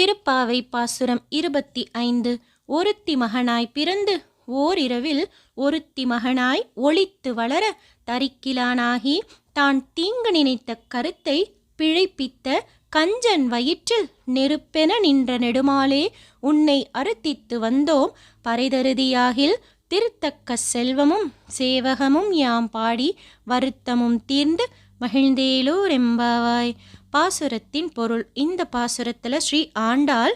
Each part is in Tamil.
திருப்பாவை பாசுரம் இருபத்தி ஐந்து. ஒருத்தி மகனாய் பிறந்து ஓரிரவில் ஒருத்தி மகனாய் ஒளித்து வளர தரிக்கிலானாகி தான் தீங்கு நினைத்த கருத்தை பிழைப்பித்த கஞ்சன் வயிற்றில் நெருப்பென நின்ற நெடுமாலே உன்னை அறுத்தித்து வந்தோம். பறைதருதியாகில் திருத்தக்க செல்வமும் சேவகமும் யாம் பாடி வருத்தமும் தீர்ந்து மகிழ்ந்தேலோ ரெம்பாவாய் பாசுரத்தின் பொருள். இந்த பாசுரத்தில் ஸ்ரீ ஆண்டாள்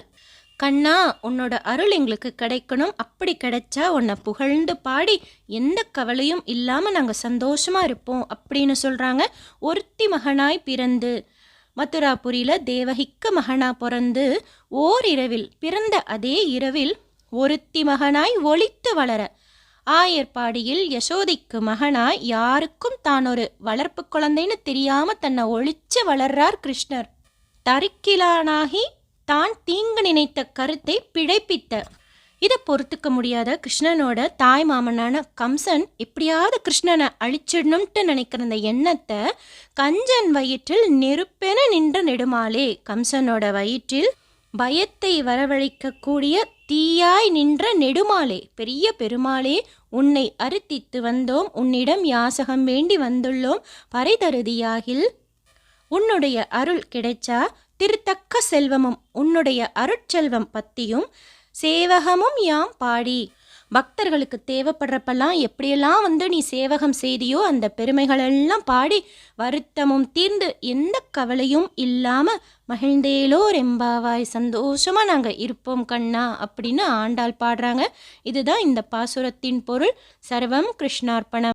கண்ணா உன்னோட அருள் எங்களுக்கு கிடைக்கணும். அப்படி கிடைச்சா உன்னை புகழ்ந்து பாடி எந்த கவலையும் இல்லாமல் நாங்கள் சந்தோஷமாக இருப்போம் அப்படின்னு சொல்கிறாங்க ஒருத்தி மகனாய் பிறந்து மதுராபுரியில் தேவகிக்க மகனா பிறந்து ஓரிரவில் பிறந்த அதே இரவில் ஒருத்தி மகனாய் ஒளித்து வளர ஆயர்பாடியில் யசோதைக்கு மகனாய் யாருக்கும் தான் ஒரு வளர்ப்பு குழந்தைன்னு தெரியாம தன்னை ஒழிச்சு வளர்றார் கிருஷ்ணர். தரிக்கிலானாகி தான் தீங்கு நினைத்த கருத்தை பிழைப்பித்த. இதை பொறுத்துக்க முடியாத கிருஷ்ணனோட தாய் மாமனான கம்சன் எப்படியாவது கிருஷ்ணனை அழிச்சிடணும்ட்டு நினைக்கிற அந்த எண்ணத்தை கஞ்சன் வயிற்றில் நெருப்பென நின்ற நெடுமாலே. கம்சனோட வயிற்றில் பயத்தை வரவழைக்கக்கூடிய தீயாய் நின்ற நெடுமாலே பெரிய பெருமாளே உன்னை அறுத்தித்து வந்தோம். உன்னிடம் யாசகம் வேண்டி வந்துள்ளோம். பறைதருதியாகில் உன்னுடைய அருள் கிடைச்சா திருத்தக்க செல்வமும் உன்னுடைய அருட்செல்வம் பத்தியும் சேவகமும் யாம் பாடி. பக்தர்களுக்கு தேவைப்படுறப்பெல்லாம் எப்படியெல்லாம் வந்து நீ சேவகம் செய்தியோ அந்த பெருமைகளெல்லாம் பாடி வருத்தமும் தீர்ந்து எந்த கவலையும் இல்லாமல் மகிழ்ந்தேலோ ரெம்பாவாய் சந்தோஷமாக நாங்கள் இருப்போம் கண்ணா அப்படின்னு ஆண்டாள் பாடுறாங்க. இதுதான் இந்த பாசுரத்தின் பொருள். சர்வம் கிருஷ்ணார்ப்பணம்.